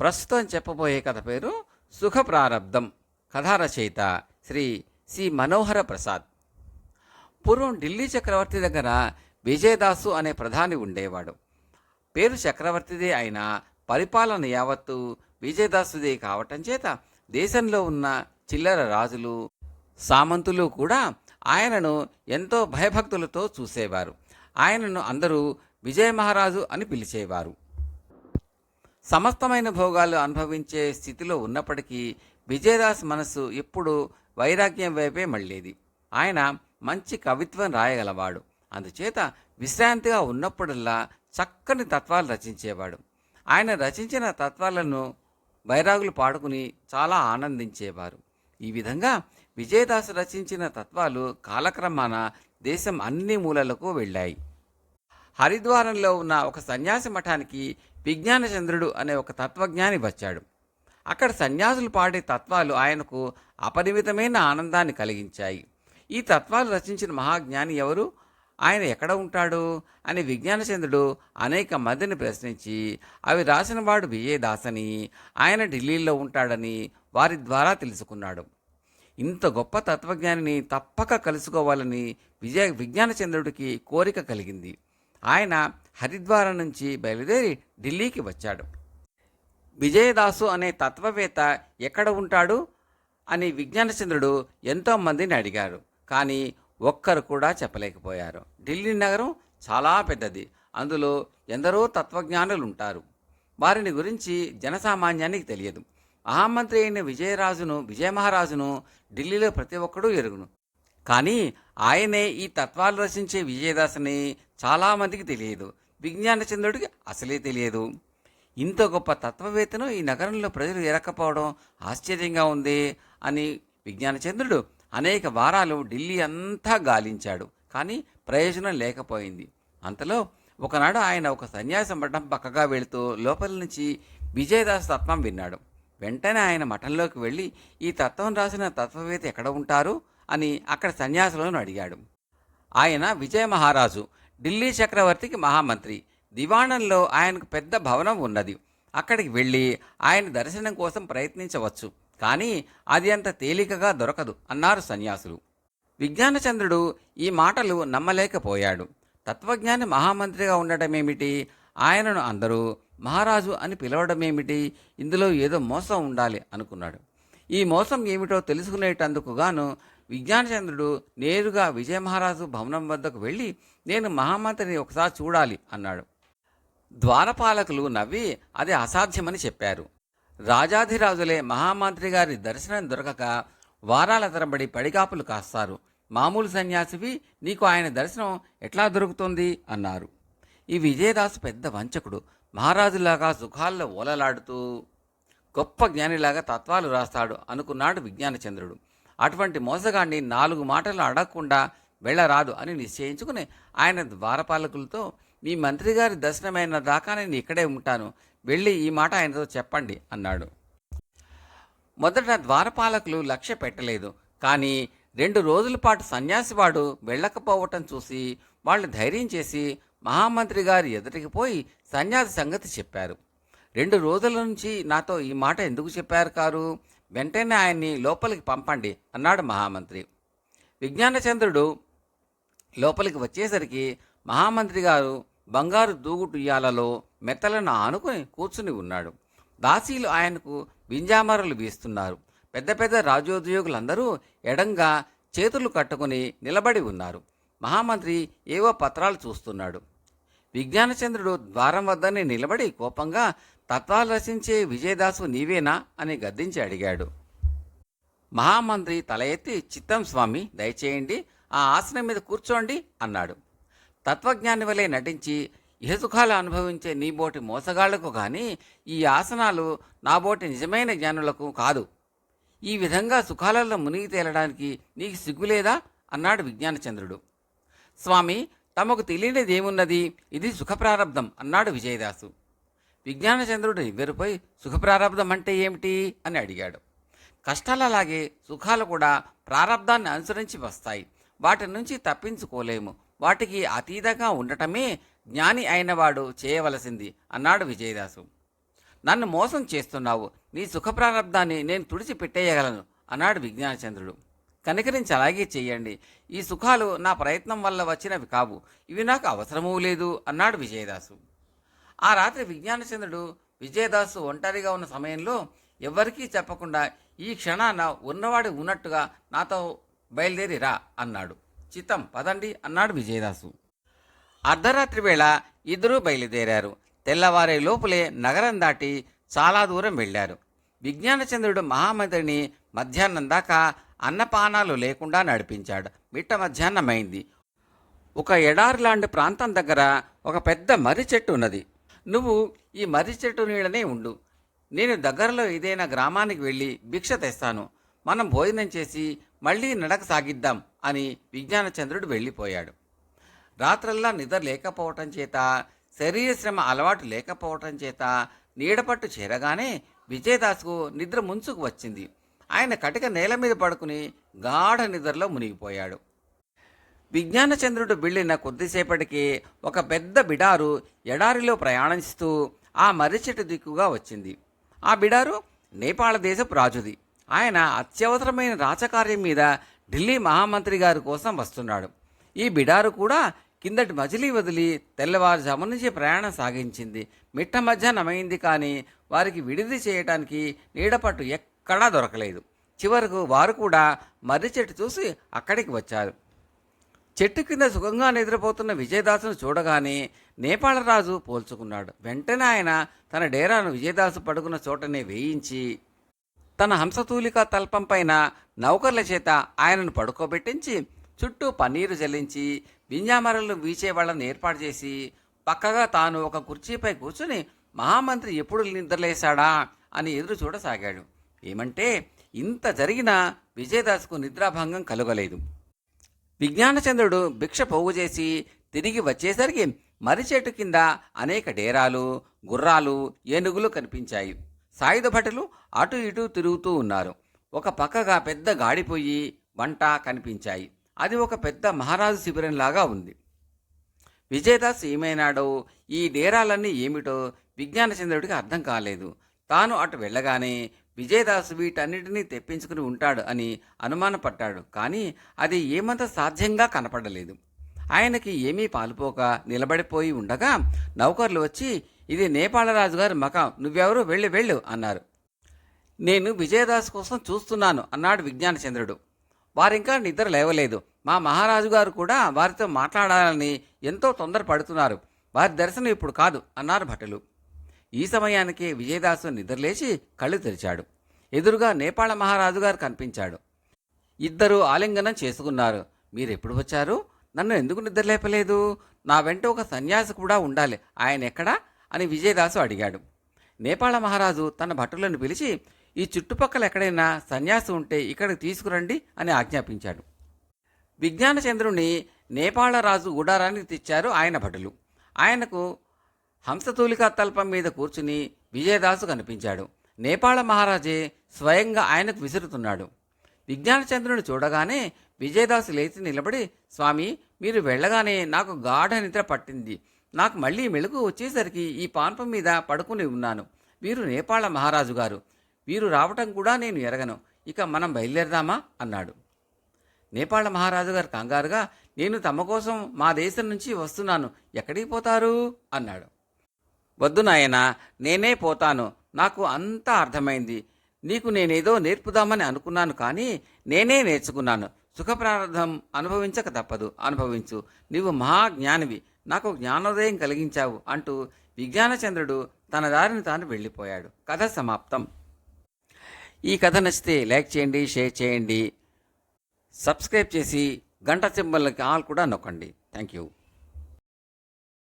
ప్రస్తుతం చెప్పబోయే కథ పేరు సుఖ ప్రారబ్ధం కథారచయిత శ్రీ సి మనోహర ప్రసాద్. పూర్వం ఢిల్లీ చక్రవర్తి దగ్గర విజయదాసు అనే ప్రధాని ఉండేవాడు. పేరు చక్రవర్తిదే అయినా పరిపాలన యావత్తు విజయదాసుదే కావటం చేత దేశంలో ఉన్న చిల్లర రాజులు సామంతులు కూడా ఆయనను ఎంతో భయభక్తులతో చూసేవారు. ఆయనను అందరూ విజయ మహారాజు అని పిలిచేవారు. సమస్తమైన భోగాలు అనుభవించే స్థితిలో ఉన్నప్పటికీ విజయదాస్ మనస్సు ఎప్పుడూ వైరాగ్యం వైపే మళ్ళేది. ఆయన మంచి కవిత్వం రాయగలవాడు. అందుచేత విశ్రాంతిగా ఉన్నప్పుడల్లా చక్కని తత్వాలు రచించేవాడు. ఆయన రచించిన తత్వాలను వైరాగులు పాడుకుని చాలా ఆనందించేవారు. ఈ విధంగా విజయదాసు రచించిన తత్వాలు కాలక్రమాన దేశం అన్ని మూలలకు వెళ్ళాయి. హరిద్వారంలో ఉన్న ఒక సన్యాసి మఠానికి విజ్ఞానచంద్రుడు అనే ఒక తత్వజ్ఞాని వచ్చాడు. అక్కడ సన్యాసులు పాడే తత్వాలు ఆయనకు అపరిమితమైన ఆనందాన్ని కలిగించాయి. ఈ తత్వాలు రచించిన మహాజ్ఞాని ఎవరు? ఆయన ఎక్కడ ఉంటాడు? అని విజ్ఞానచంద్రుడు అనేక మందిని ప్రశ్నించి అవి రాసినవాడు విజయదాసని ఆయన ఢిల్లీలో ఉంటాడని వారి ద్వారా తెలుసుకున్నాడు. ఇంత గొప్ప తత్వజ్ఞానిని తప్పక కలుసుకోవాలని విజయ విజ్ఞానచంద్రుడికి కోరిక కలిగింది. ఆయన హరిద్వారం నుంచి బయలుదేరి ఢిల్లీకి వచ్చాడు. విజయదాసు అనే తత్వవేత్త ఎక్కడ ఉంటాడు? అని విజ్ఞానచంద్రుడు ఎంతో మందిని అడిగారు. కానీ ఒక్కరు కూడా చెప్పలేకపోయారు. ఢిల్లీ నగరం చాలా పెద్దది. అందులో ఎందరో తత్వజ్ఞానులు ఉంటారు వారిని గురించి జనసామాన్యానికి తెలియదు. మహామంత్రి అయిన విజయరాజును విజయమహారాజును ఢిల్లీలో ప్రతి ఒక్కడూ ఎరుగును. కానీ ఆయనే ఈ తత్వాలు రచించే విజయదాసని చాలామందికి తెలియదు. విజ్ఞానచంద్రుడికి అసలే తెలియదు. ఇంత గొప్ప తత్వవేత్తను ఈ నగరంలో ప్రజలు ఎరకపోవడం ఆశ్చర్యంగా ఉంది అని విజ్ఞానచంద్రుడు అనేక వారాలు ఢిల్లీ అంతా గాలించాడు. కానీ ప్రయోజనం లేకపోయింది. అంతలో ఒకనాడు ఆయన ఒక సన్యాసి మఠం పక్కగా వెళుతూ లోపల నుంచి విజయదాస్ తత్వం విన్నాడు. వెంటనే ఆయన మఠంలోకి వెళ్ళి ఈ తత్వం రాసిన తత్వవేత్త ఎక్కడ ఉంటారు? అని అక్కడ సన్యాసులను అడిగాడు. ఆయన విజయ మహారాజు ఢిల్లీ చక్రవర్తికి మహామంత్రి దివాణంలో ఆయనకు పెద్ద భవనం ఉన్నది. అక్కడికి వెళ్ళి ఆయన దర్శనం కోసం ప్రయత్నించవచ్చు కానీ అది అంత తేలికగా దొరకదు అన్నారు సన్యాసులు. విజ్ఞానచంద్రుడు ఈ మాటలు నమ్మలేకపోయాడు. తత్వజ్ఞాని మహామంత్రిగా ఉండటమేమిటి? ఆయనను అందరూ మహారాజు అని పిలవడమేమిటి? ఇందులో ఏదో మోసం ఉండాలి అనుకున్నాడు. ఈ మోసం ఏమిటో తెలుసుకునేటందుకు గాను విజ్ఞానచంద్రుడు నేరుగా విజయమహారాజు భవనం వద్దకు వెళ్ళి నేను మహామంత్రిని ఒకసారి చూడాలి అన్నాడు. ద్వారపాలకులు నవ్వి అది అసాధ్యమని చెప్పారు. రాజాధిరాజులే మహామంత్రి గారి దర్శనం దొరకక వారాల తరబడి పడిగాపులు కాస్తారు. మామూలు సన్యాసివి నీకు ఆయన దర్శనం ఎట్లా దొరుకుతుంది? అన్నారు. ఈ విజయదాసు పెద్ద వంచకుడు మహారాజులాగా సుఖాల్లో ఓలలాడుతూ గొప్ప జ్ఞానిలాగా తత్వాలు రాస్తాడు అనుకున్నాడు విజ్ఞానచంద్రుడు. అటువంటి మోసగాన్ని నాలుగు మాటలు అడగకుండా వెళ్ళరాదు అని నిశ్చయించుకుని ఆయన ద్వారపాలకులతో మీ మంత్రి గారి దర్శనమైన దాకా నేను ఇక్కడే ఉంటాను. వెళ్ళి ఈ మాట ఆయనతో చెప్పండి అన్నాడు. మొదట ద్వారపాలకులు లక్ష్య పెట్టలేదు. కానీ రెండు రోజుల పాటు సన్యాసివాడు వెళ్ళకపోవటం చూసి వాళ్ళు ధైర్యం చేసి మహామంత్రి గారి ఎదుటికి పోయి సన్యాసి సంగతి చెప్పారు. రెండు రోజుల నుంచి నాతో ఈ మాట ఎందుకు చెప్పారు కారు? వెంటనే ఆయన్ని లోపలికి పంపండి అన్నాడు మహామంత్రి. విజ్ఞానచంద్రుడు లోపలికి వచ్చేసరికి మహామంత్రి గారు బంగారు దూగుటుయ్యాలలో మెత్తలను ఆనుకుని కూర్చుని ఉన్నాడు. దాసీలు ఆయనకు వింజామరలు వీస్తున్నారు. పెద్ద పెద్ద రాజోద్యోగులందరూ ఎడంగా చేతులు కట్టుకుని నిలబడి ఉన్నారు. మహామంత్రి ఏవో పత్రాలు చూస్తున్నాడు. విజ్ఞానచంద్రుడు ద్వారం వద్దనే నిలబడి కోపంగా తత్వాలు రచించే విజయదాసు నీవేనా అని గద్దించి అడిగాడు. మహామంత్రి తల ఎత్తి చిత్తం స్వామి దయచేయండి ఆ ఆసనం మీద కూర్చోండి అన్నాడు. తత్వజ్ఞాని వలె నటించి ఇహసుఖాలు అనుభవించే నీబోటి మోసగాళ్ళకు కానీ ఈ ఆసనాలు నాబోటి నిజమైన జ్ఞానులకు కాదు. ఈ విధంగా సుఖాలలో మునిగి తేలడానికి నీకు సిగ్గులేదా? అన్నాడు విజ్ఞానచంద్రుడు. స్వామి తమకు తెలియనిది ఏమున్నది ఇది సుఖప్రారబ్ధం అన్నాడు విజయదాసు. విజ్ఞానచంద్రుడు సుఖ సుఖప్రారబ్ధం అంటే ఏమిటి అని అడిగాడు. కష్టాలలాగే సుఖాలు కూడా ప్రారంధాన్ని అనుసరించి వస్తాయి. వాటి నుంచి తప్పించుకోలేము. వాటికి అతీతంగా ఉండటమే జ్ఞాని అయినవాడు చేయవలసింది అన్నాడు విజయదాసు. నన్ను మోసం చేస్తున్నావు. నీ సుఖప్రారంధాన్ని నేను తుడిచిపెట్టేయగలను అన్నాడు విజ్ఞానచంద్రుడు. కనికరించి అలాగే చేయండి ఈ సుఖాలు నా ప్రయత్నం వల్ల వచ్చినవి కావు. ఇవి నాకు అవసరమూ లేదు అన్నాడు విజయదాసు. ఆ రాత్రి విజ్ఞానచంద్రుడు విజయదాసు ఒంటరిగా ఉన్న సమయంలో ఎవ్వరికీ చెప్పకుండా ఈ క్షణాన ఉన్నవాడు ఉన్నట్టుగా నాతో బయలుదేరి రా అన్నాడు. చిత్తం పదండి అన్నాడు విజయదాసు. అర్ధరాత్రి వేళ ఇద్దరూ బయలుదేరారు. తెల్లవారే లోపులే నగరం దాటి చాలా దూరం వెళ్ళారు. విజ్ఞానచంద్రుడు మహామంత్రిని మధ్యాహ్నం దాకా అన్నపానాలు లేకుండా నడిపించాడు. మిట్ట మధ్యాహ్నమైంది. ఒక ఎడారి లాంటి ప్రాంతం దగ్గర ఒక పెద్ద మర్రి చెట్టు ఉన్నది. నువ్వు ఈ మర్రి చెట్టు నీడనే ఉండు. నేను దగ్గరలో ఏదైనా గ్రామానికి వెళ్ళి భిక్ష తెస్తాను. మనం భోజనం చేసి మళ్ళీ నడక సాగిద్దాం అని విజ్ఞానచంద్రుడు వెళ్ళిపోయాడు. రాత్రల్లా నిద్ర లేకపోవటం చేత శరీర శ్రమ అలవాటు లేకపోవటం చేత నీడపట్టు చేరగానే విజయదాసుకు నిద్ర ముంచుకు వచ్చింది. ఆయన కటిక నేల మీద పడుకుని గాఢ నిద్రలో మునిగిపోయాడు. విజ్ఞానచంద్రుడు వెళ్ళిన కొద్దిసేపటికి ఒక పెద్ద బిడారు ఎడారిలో ప్రయాణిస్తూ ఆ మర్రిచెట్టు దిక్కుగా వచ్చింది. ఆ బిడారు నేపాళ దేశపు రాజుది. ఆయన అత్యవసరమైన రాచకార్యం మీద ఢిల్లీ మహామంత్రి గారి కోసం వస్తున్నాడు. ఈ బిడారు కూడా కిందటి మజిలీ వదిలి తెల్లవారుజాము నుంచి ప్రయాణం సాగించింది. మిట్ట మధ్యాహ్నమైంది కానీ వారికి విడిది చేయటానికి నీడపట్టు ఎక్కడా దొరకలేదు. చివరకు వారు కూడా మర్రి చెట్టు చూసి అక్కడికి వచ్చారు. చెట్టు కింద సుఖంగా నిద్రపోతున్న విజయదాసును చూడగానే నేపాళరాజు పోల్చుకున్నాడు. వెంటనే ఆయన తన డేరాను విజయదాసు పడుకున్న చోటనే వేయించి తన హంసతూలిక తల్పం పైన నౌకర్ల చేత ఆయనను పడుకోబెట్టించి చుట్టూ పన్నీరు జల్లించి వింజామరలు వీచే వాళ్ళని ఏర్పాటు చేసి పక్కగా తాను ఒక కుర్చీపై కూర్చుని మహామంత్రి ఎప్పుడు నిద్రలేశాడా అని ఎదురు చూడసాగాడు. ఏమంటే ఇంత జరిగినా విజయదాసుకు నిద్రాభంగం కలుగలేదు. విజ్ఞానచంద్రుడు భిక్ష పోగు చేసి తిరిగి వచ్చేసరికి మర్రి చెట్టు కింద అనేక డేరాలు గుర్రాలు ఏనుగులు కనిపించాయి. సాయుధ భటులు అటు ఇటు తిరుగుతూ ఉన్నారు. ఒక పక్కగా పెద్ద గాడిపోయి వంట కనిపించాయి. అది ఒక పెద్ద మహారాజు శిబిరంలాగా ఉంది. విజయదాస్ ఏమైనాడో ఈ డేరాలన్నీ ఏమిటో విజ్ఞానచంద్రుడికి అర్థం కాలేదు. తాను అటు వెళ్ళగానే విజయదాసు వీటన్నిటినీ తెప్పించుకుని ఉంటాడు అని అనుమానపడ్డాడు. కానీ అది ఏమంత సాధ్యంగా కనపడలేదు. ఆయనకి ఏమీ పాలుపోక నిలబడిపోయి ఉండగా నౌకర్లు వచ్చి ఇది నేపాళరాజు గారి మకాం. నువ్వెవరు? వెళ్ళి వెళ్ళు అన్నారు. నేను విజయదాస్ కోసం చూస్తున్నాను అన్నాడు విజ్ఞానచంద్రుడు. వారింకా నిద్ర లేవలేదు. మా మహారాజు గారు కూడా వారితో మాట్లాడాలని ఎంతో తొందరపడుతున్నారు. వారి దర్శనం ఇప్పుడు కాదు అన్నారు భటులు. ఈ సమయానికి విజయదాసు నిద్రలేచి కళ్ళు తెరిచాడు. ఎదురుగా నేపాళ మహారాజు గారు కనిపించాడు. ఇద్దరు ఆలింగనం చేసుకున్నారు. మీరెప్పుడు వచ్చారు? నన్ను ఎందుకు నిద్రలేపలేదు? నా వెంట ఒక సన్యాసి కూడా ఉండాలి. ఆయన ఎక్కడా? అని విజయదాసు అడిగాడు. నేపాళ మహారాజు తన భటులను పిలిచి ఈ చుట్టుపక్కల ఎక్కడైనా సన్యాసి ఉంటే ఇక్కడికి తీసుకురండి అని ఆజ్ఞాపించాడు. విజ్ఞానచంద్రుని నేపాళ రాజు గుడారానికి తెచ్చారు ఆయన భటులు. ఆయనకు హంసతూలిక తల్పం మీద కూర్చుని విజయదాసు కనిపించాడు. నేపాళ మహారాజే స్వయంగా ఆయనకు విసురుతున్నాడు. విజ్ఞానచంద్రుని చూడగానే విజయదాసు లేచి నిలబడి స్వామి మీరు వెళ్ళగానే నాకు గాఢ నిద్ర పట్టింది. నాకు మళ్ళీ మెలకు వచ్చేసరికి ఈ పాన్పం మీద పడుకుని ఉన్నాను. వీరు నేపాళ మహారాజు గారు. వీరు రావటం కూడా నేను ఎరగను. ఇక మనం బయలుదేరదామా? అన్నాడు. నేపాళ మహారాజు గారు కంగారుగా నేను తమ కోసం మా దేశం నుంచి వస్తున్నాను. ఎక్కడికి పోతారు? అన్నాడు. వద్దు నాయనా నేనే పోతాను. నాకు అంతా అర్థమైంది. నీకు నేనేదో నేర్పుదామని అనుకున్నాను కానీ నేనే నేర్చుకున్నాను. సుఖప్రార్థం అనుభవించక తప్పదు. అనుభవించు. నీవు మహాజ్ఞానివి. నాకు జ్ఞానోదయం కలిగించావు అంటూ విజ్ఞానచంద్రుడు తన దారిని తాను వెళ్ళిపోయాడు. కథ సమాప్తం. ఈ కథ నచ్చితే లైక్ చేయండి షేర్ చేయండి. సబ్స్క్రైబ్ చేసి గంట సింబల్కి ఆల్ కూడా నొక్కండి. Thank you.